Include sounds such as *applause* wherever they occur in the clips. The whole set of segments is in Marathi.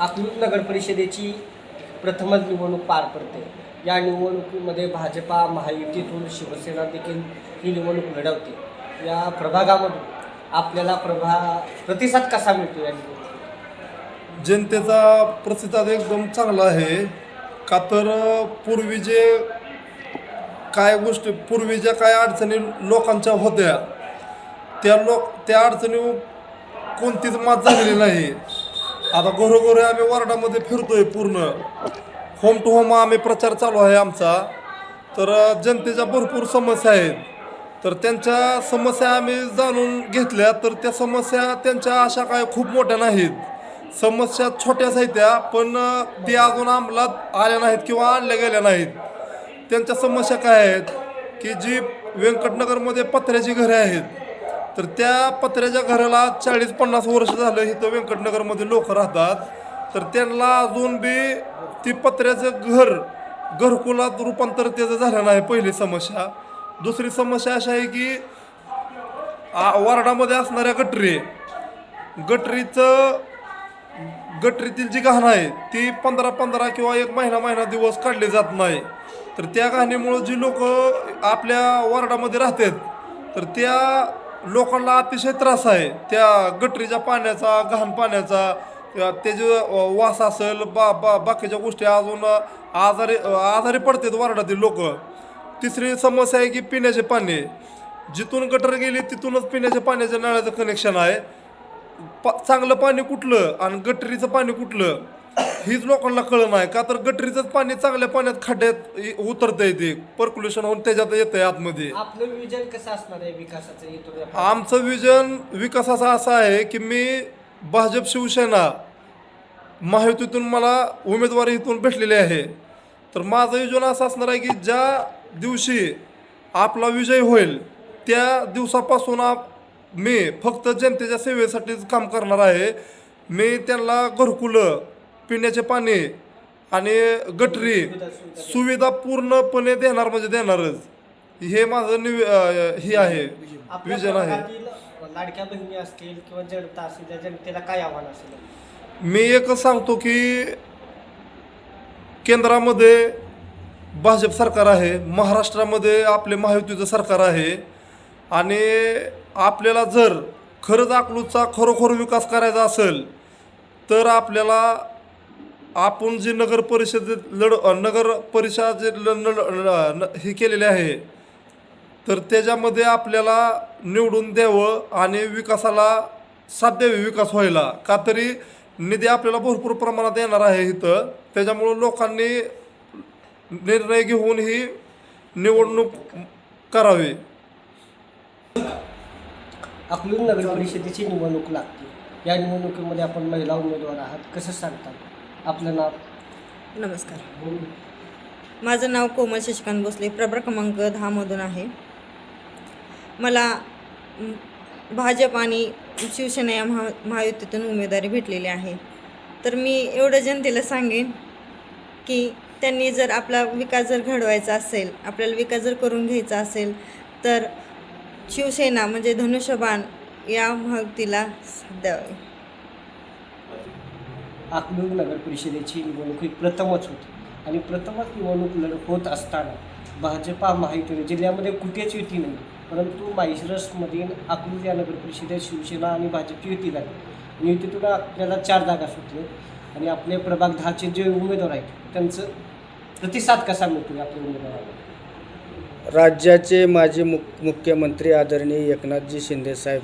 अकलूज नगर परिषदेची प्रथमच निवडणूक पार पडते. या निवडणुकीमध्ये भाजपा महायुतीतून शिवसेना देखील ही निवडणूक लढवते. या प्रभागामधून आपल्याला प्रभा प्रतिसाद कसा मिळतो या निवडणुकीत? जनतेचा प्रतिसाद एकदम चांगला आहे. का तर पूर्वी जे काय गोष्टी पूर्वी ज्या काय अडचणी लोकांच्या होत्या त्या लोक त्या अडचणी कोणतीच मात झालेली नाही. आता घरोघरी आम्ही वार्डामध्ये फिरतोय पूर्ण. होम टू होम आम्ही प्रचार चालू आहे आमचा. तर जनतेच्या भरपूर समस्या आहेत. तर त्यांच्या समस्या आम्ही जाणून घेतल्या तर त्या समस्या त्यांच्या अशा काय खूप मोठ्या नाहीत. समस्या छोट्याच आहेत त्या पण ते अजून अंमलात आल्या नाहीत किंवा आणल्या गेल्या नाहीत. त्यांच्या समस्या काय आहेत? की जी व्यंकटनगरमध्ये पत्र्याची घरे आहेत. तर त्या पत्र्याच्या घराला चाळीस पन्नास वर्ष झालं इथं व्यंकटनगरमध्ये लोक राहतात. तर त्यांना अजून बी ती पत्र्याचं घर घरकुलात रूपांतर त्याचं झालं नाही पहिली समस्या. दुसरी समस्या अशी आहे की आ- वार्डामध्ये असणाऱ्या गटरी गटरीचं गटरीतील जी घाण आहे ती पंधरा पंधरा किंवा एक महिना महिना दिवस काढले जात नाही. तर त्या घाणीमुळं जी लोक आपल्या वार्डामध्ये राहतात तर त्या लोकांना अतिशय त्रास आहे. त्या गटरीच्या पाण्याचा घाण पाण्याचा त्याचे वास असेल बा बा बाकीच्या गोष्टी अजून आजारी आजारी पडतात वार्डातील लोक. तिसरी समस्या आहे की पिण्याचे पाणी. जिथून गटर गेली तिथूनच पिण्याच्या पाण्याच्या नळाचं कनेक्शन आहे. पा चांगलं पाणी कुठलं आणि गटरीचं पाणी कुठलं? हीच लोकांना कळलं नाही का तर गटरीचंच पाणी चांगल्या पाण्यात खड्ड्यात उतरतं येते पर्क्युलेशन होऊन त्याच्यात येतं आतमध्ये. आपलं विजन कसं असणार आहे विकासाचं इथून या- आमचं विजन विकासाचं असं आहे की मी भाजप शिवसेना महायुतीतून मला उमेदवारी इथून भेटलेली आहे. तर माझं विजन असं असणार आहे की ज्या दिवशी आपला विजय होईल त्या दिवसापासून आप मी फक्त जनतेच्या सेवेसाठीच काम करणार आहे. मी त्यांना घरकुलं पिण्याचे पाणी आणि गटरी सुविधा पूर्णपणे देणार म्हणजे देणारच. हे माझं निव हे आहे. विजन आहे. प्रभागातील लाडक्या बहिणी असतील किंवा जनता असेल त्या जनतेला काय आव्हान असेल? मी एकच सांगतो की केंद्रामध्ये भाजप सरकार आहे महाराष्ट्रामध्ये आपले महायुतीचं सरकार आहे आणि आपल्याला जर खरंच अकलूजचा खरोखर विकास करायचा असेल तर आपल्याला आपण जे नगर परिषदेत लढ नगर परिषद जे लढ न- हे केलेले आहे तर त्याच्यामध्ये आपल्याला निवडून द्यावं आणि विकासाला साथ द्यावी विकास व्हायला. का तरी निधी आपल्याला भरपूर प्रमाणात येणार आहे इथं. त्याच्यामुळं लोकांनी निर्णय घेऊन ही निवडणूक करावी. आपली नगर परिषदेची निवडणूक लागते. या निवडणुकीमध्ये आपण महिला उमेदवार आहात. कसं सांगतात आपलं नाव? नमस्कार. माझं नाव कोमल शशिकांत भोसले प्रभाग क्रमांक दहामधून आहे. मला भाजप आणि शिवसेना या महा महायुतीतून उमेदवारी भेटलेली आहे. तर मी एवढं जनतेला सांगेन की त्यांनी जर आपला विकास जर घडवायचा असेल आपल्याला विकास जर करून घ्यायचा असेल तर शिवसेना म्हणजे धनुष्यबाण या महायुतीला द्यावे अकलूज नगर परिषदेची निवडणूक ही प्रथमच होती. आणि प्रथमच निवडणूक लढ होत असताना भाजपा महायुतीने जिल्ह्यामध्ये कुठेच युती नाही परंतु माहिसरसमधील अकलूर या नगर परिषदेत शिवसेना आणि भाजपची युती झाली. आणि युतीतून आपल्याला चार जागा सुटले आणि आपले प्रभाग दहाचे जे उमेदवार आहेत त्यांचं प्रतिसाद कसा मिळतो आपल्या उमेदवाराला राज्याचे माजी मुख मुख्यमंत्री आदरणीय एकनाथजी शिंदेसाहेब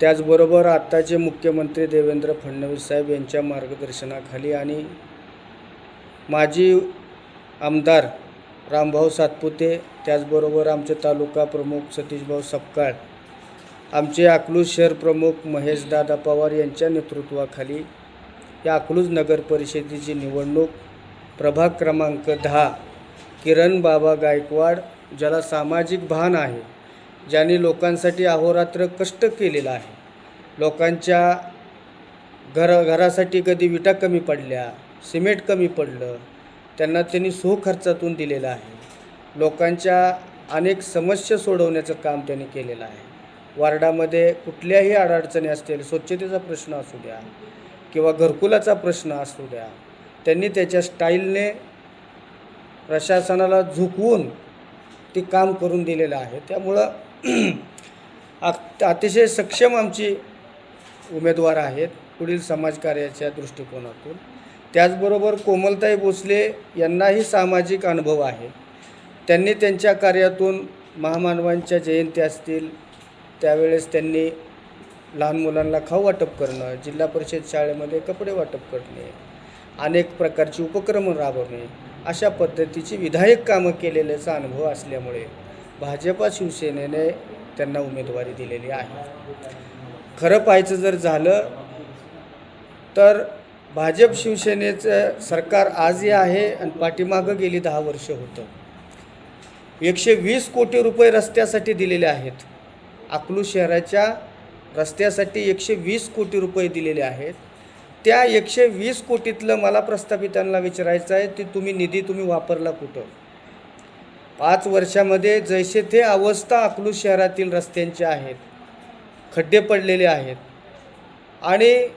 त्याचबरोबर आत्ताचे मुख्यमंत्री देवेंद्र फडणवीस साहेब यांच्या मार्गदर्शनाखाली आणि माजी आमदार रामभाऊ सातपुते त्याचबरोबर आमचे तालुका प्रमुख सतीशभाऊ सपकाळ आमचे अकलूज शहर प्रमुख महेशदादा पवार यांच्या नेतृत्वाखाली या अकलूज नगर परिषदेची निवडणूक प्रभाग क्रमांक दहा किरण बाबा गायकवाड ज्याला सामाजिक भान आहे. ज्यांनी लोकांसाठी अहोरात्र कष्ट केलेलं आहे. लोकांच्या घर घरासाठी कधी विटा कमी पडल्या सिमेंट कमी पडलं त्यांना त्यांनी खर्चातून दिलेलं आहे. लोकांच्या अनेक समस्या सोडवण्याचं काम त्यांनी केलेलं आहे. वार्डामध्ये कुठल्याही अडचणी असतील स्वच्छतेचा प्रश्न असू द्या किंवा घरकुलाचा प्रश्न असू द्या त्यांनी त्याच्या स्टाईलने प्रशासनाला झुकवून ते काम करून दिलेलं आहे. त्यामुळं अत- अतिशय सक्षम आमची उमेदवार आहेत पुढील समाजकार्याच्या दृष्टिकोनातून. त्याचबरोबर कोमलताई भोसले यांनाही सामाजिक अनुभव आहे. त्यांनी त्यांच्या कार्यातून महामानवांच्या जयंती असतील त्यावेळेस त्यांनी लहान मुलांना खाऊ वाटप करणं जिल्हा परिषद शाळेमध्ये कपडे वाटप करणे अनेक प्रकारची उपक्रम राबवणे अशा पद्धतीची विधायक कामं केलेल्याचा अनुभव असल्यामुळे भाजपा शिवसेनेने त्यांना उमेदवारी दिलेली आहे. खरं पाहायचं जर झालं तर भाजप शिवसेनेचं सरकार आजही आहे आणि पाठीमागं गेली दहा वर्ष होतं. एकशे वीस कोटी रुपये रस्त्यासाठी दिलेले आहेत. अकलू शहराच्या रस्त्यासाठी एकशे वीस कोटी रुपये दिलेले आहेत. त्या एकशे वीस कोटीतलं मला प्रस्थापितांना विचारायचं आहे की तुम्ही निधी तुम्ही वापरला कुठं? पाच वर्षामध्ये जैसे ते अवस्था अकलूज शहरातील रस्त्यांचे आहेत. खड्डे पडलेले आहेत. आणि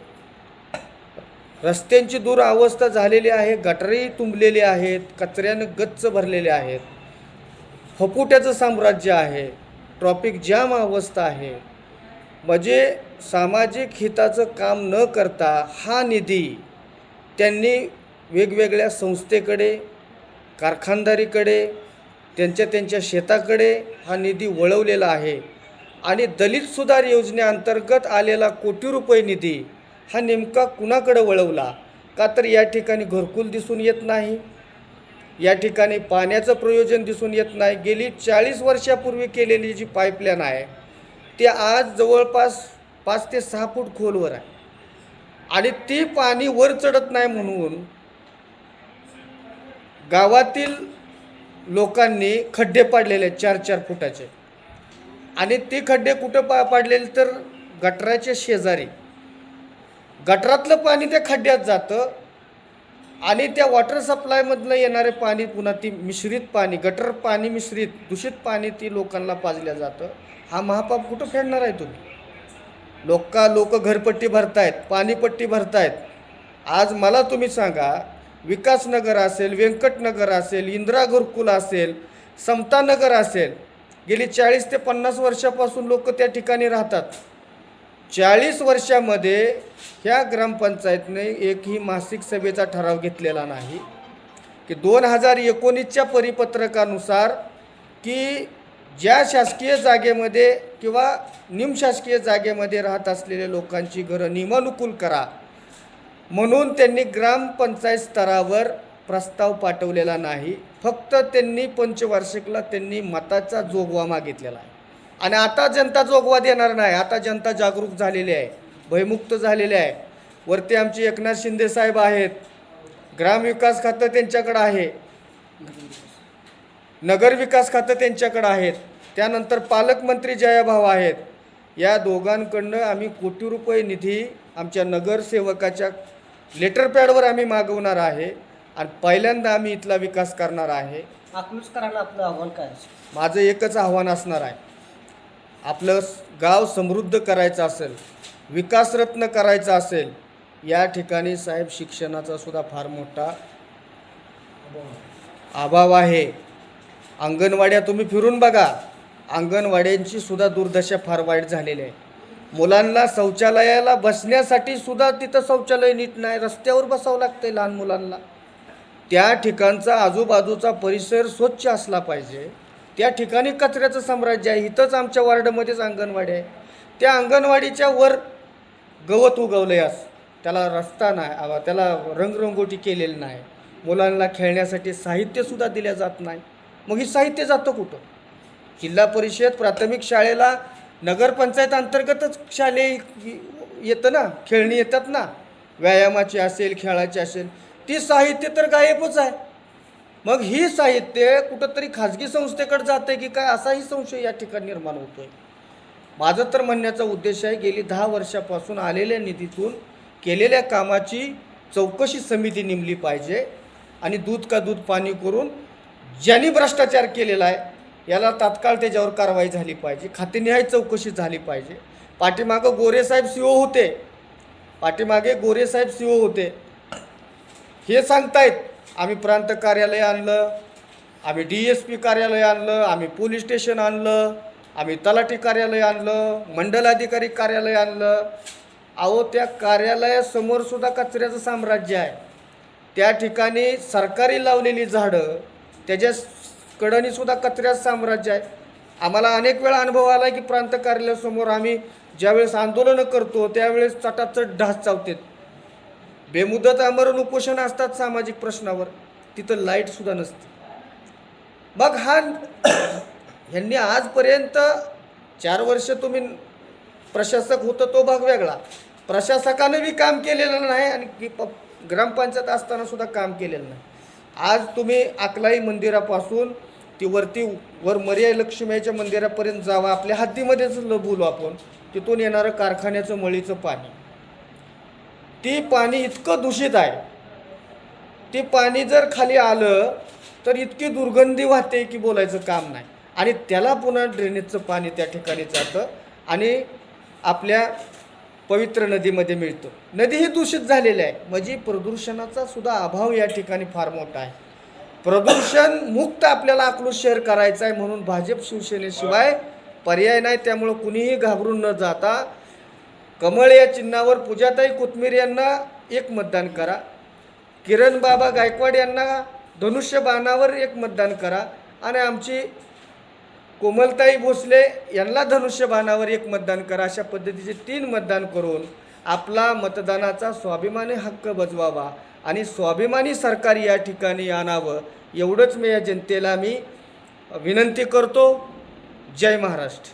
रस्त्यांची दूर अवस्था झालेली आहे. गटारी तुंबलेली आहेत. कचऱ्यानं गच्च भरलेले आहेत. फपुट्याचं साम्राज्य आहे. ट्रॉफिक जाम अवस्था आहे. म्हणजे सामाजिक हिताचं काम न करता हा निधी त्यांनी वेगवेगळ्या संस्थेकडे कारखानदारीकडे त्यांच्या त्यांच्या शेताकडे हा निधी वळवलेला आहे. आणि दलित सुधार योजनेअंतर्गत आलेला कोटी रुपये निधी हा नेमका कुणाकडे वळवला? का तर या ठिकाणी घरकुल दिसून येत नाही? या ठिकाणी पाण्याचं प्रयोजन दिसून येत नाही. गेली चाळीस वर्षापूर्वी केलेली जी पाईपलाईन आहे ती आज जवळपास पाच ते सहा फूट खोलवर आहे. आणि ती पाणी वर चढत नाही म्हणून गावातील लोकांनी खड्डे पाडलेले आहेत चार चार फुटाचे. आणि ते खड्डे कुठं पा पाडलेले तर गटराच्या शेजारी. गटरातलं पाणी त्या खड्ड्यात जातं आणि त्या वॉटर सप्लायमधनं येणारे पाणी पुन्हा ती मिश्रित पाणी गटर पाणी मिश्रित दूषित पाणी ती लोकांना पाजलं जातं. हा महापाप कुठं फेडणार आहे तुम्ही? लोका लोक घरपट्टी भरतायत पाणीपट्टी भरतायत. आज मला तुम्ही सांगा विकासनगर असेल व्यंकटनगर असेल इंदिरा गुरुकुल असेल समतानगर असेल. गेली चाळीस ते पन्नास वर्षापासून लोक त्या ठिकाणी राहतात. चाळीस वर्षामध्ये ह्या ग्रामपंचायतने एकही मासिक सभेचा ठराव घेतलेला नाही. की दोन हजार एकोणीसच्या परिपत्रकानुसार की ज्या शासकीय जागेमध्ये किंवा निमशासकीय जागेमध्ये राहत असलेल्या लोकांची घरं नियमानुकूल करा. म्हणून त्यांनी ग्रामपंचायत स्तरावर प्रस्ताव पाठवलेला नाही. फक्त त्यांनी पंचवार्षिकला त्यांनी मताचा जोगवा मागितलेला आहे. आणि आता जनता जोगवा देणार नाही. आता जनता जागरूक झालेली आहे. भयमुक्त झालेली आहे. वरती आमचे एकनाथ शिंदे साहेब आहेत. ग्रामविकास खातं त्यांच्याकडं आहे. नगरविकास खातं त्यांच्याकडं आहेत. त्यानंतर पालकमंत्री जयाभाऊ आहेत. या दोघांकडनं आम्ही कोटी रुपये निधी आमच्या नगरसेवकाच्या लेटर पॅडवर आम्ही मागवणार आहे आणि पहिल्यांदा आम्ही इथला विकास करणार आहे. अकलूजकरांना आपलं आव्हान काय असेल? माझं एकच आव्हान असणार आहे. आपलं स- गाव समृद्ध करायचं असेल विकासरत्न करायचं असेल या ठिकाणी साहेब शिक्षणाचा सुद्धा फार मोठा अभाव आहे. अंगणवाड्या तुम्ही फिरून बघा. अंगणवाड्यांची सुद्धा दुर्दशा फार वाईट झालेली आहे. मुलांना शौचालयाला बसण्यासाठी सुद्धा तिथं शौचालय नीट नाही. रस्त्यावर बसावं लागतंय लहान मुलांना. त्या ठिकाणचा आजूबाजूचा परिसर स्वच्छ असला पाहिजे. त्या ठिकाणी कचऱ्याचं साम्राज्य आहे. इथंच आमच्या वार्डमध्येच अंगणवाडी आहे. त्या अंगणवाडीच्या वर गवत उगवलं यास त्याला रस्ता नाही त्याला रंगरंगोटी केलेली नाही. मुलांना खेळण्यासाठी साहित्यसुद्धा दिल्या जात नाही. मग ही साहित्य जातं कुठं? जिल्हा परिषद प्राथमिक शाळेला नगरपंचायत अंतर्गतच शालेय येतं ना खेळणी येतात ना. व्यायामाची असेल खेळाची असेल ती साहित्य तर गायबच आहे. मग ही साहित्य कुठंतरी खाजगी संस्थेकडे जाते की काय असाही संशय या ठिकाणी निर्माण होतो आहे माझं तर म्हणण्याचा उद्देश आहे गेली दहा वर्षापासून आलेल्या निधीतून केलेल्या कामाची चौकशी समिती नेमली पाहिजे आणि दूध का दूध पाणी करून ज्यांनी भ्रष्टाचार केलेला आहे याला तात्काळ त्याच्यावर कारवाई झाली पाहिजे. खातेनिहाय चौकशी झाली पाहिजे. पाठीमागं गोरेसाहेब सी होते. पाठीमागे गोरेसाहेब सीओ होते. हे सांगतायत आम्ही प्रांत कार्यालय आणलं आम्ही डी एस पी कार्यालय आणलं आम्ही पोलीस स्टेशन आणलं आम्ही तलाठी कार्यालय आणलं मंडलाधिकारी कार्यालय आणलं. अहो त्या कार्यालयासमोरसुद्धा कचऱ्याचं साम्राज्य आहे. त्या ठिकाणी सरकारी लावलेली झाडं त्याच्या कडनीसुद्धा कचऱ्याचं साम्राज्य आहे. आम्हाला अनेक वेळा अनुभव आला की प्रांत कार्यालयासमोर आम्ही ज्यावेळेस आंदोलनं करतो त्यावेळेस चटाचट ढास चावतात. बेमुदत आमरण उपोषण असतात सामाजिक प्रश्नावर. तिथं लाईटसुद्धा नसते. मग हा *clears throat* ह्यांनी आजपर्यंत चार वर्ष तुम्ही प्रशासक होतं तो भाग वेगळा. प्रशासकानं बी काम केलेलं नाही आणि ग्रामपंचायत असताना सुद्धा काम केलेलं नाही. आज तुम्ही अकलाई मंदिरापासून ती वरती वर मर्याय लक्ष्मीच्या मंदिरापर्यंत जावा. आपल्या हद्दीमध्येच ल- बोलू आपण. तिथून येणारं कारखान्याचं मळीचं पाणी. ती पाणी इतकं दूषित आहे. ते पाणी जर खाली आलं तर इतकी दुर्गंधी वाहते की बोलायचं काम नाही. आणि त्याला पुन्हा ड्रेनेजचं पाणी त्या ठिकाणी जातं. आणि आपल्या पवित्र नदीमध्ये मिळतो. नदी ही दूषित झालेली आहे. म्हणजे प्रदूषणाचा सुद्धा अभाव या ठिकाणी फार मोठा आहे. प्रदूषण मुक्त आपल्याला अकलूज शहर करायचं आहे म्हणून भाजप शिवसेनेशिवाय पर्याय नाही. त्यामुळं कुणीही घाबरून न जाता कमळ या चिन्हावर पूजाताई कोथमीर यांना एक मतदान करा. किरण बाबा गायकवाड यांना धनुष्यबाणावर एक मतदान करा. आणि आमची कोमलताई भोसले यांना धनुष्यबाणावर एक मतदान करा. अशा पद्धतीचे तीन मतदान करून आपला मतदानाचा स्वाभिमानी हक्क बजवावा आणि स्वाभिमानी सरकार या ठिकाणी आणावं एवढंच मी या जनतेला मी विनंती करतो. जय महाराष्ट्र.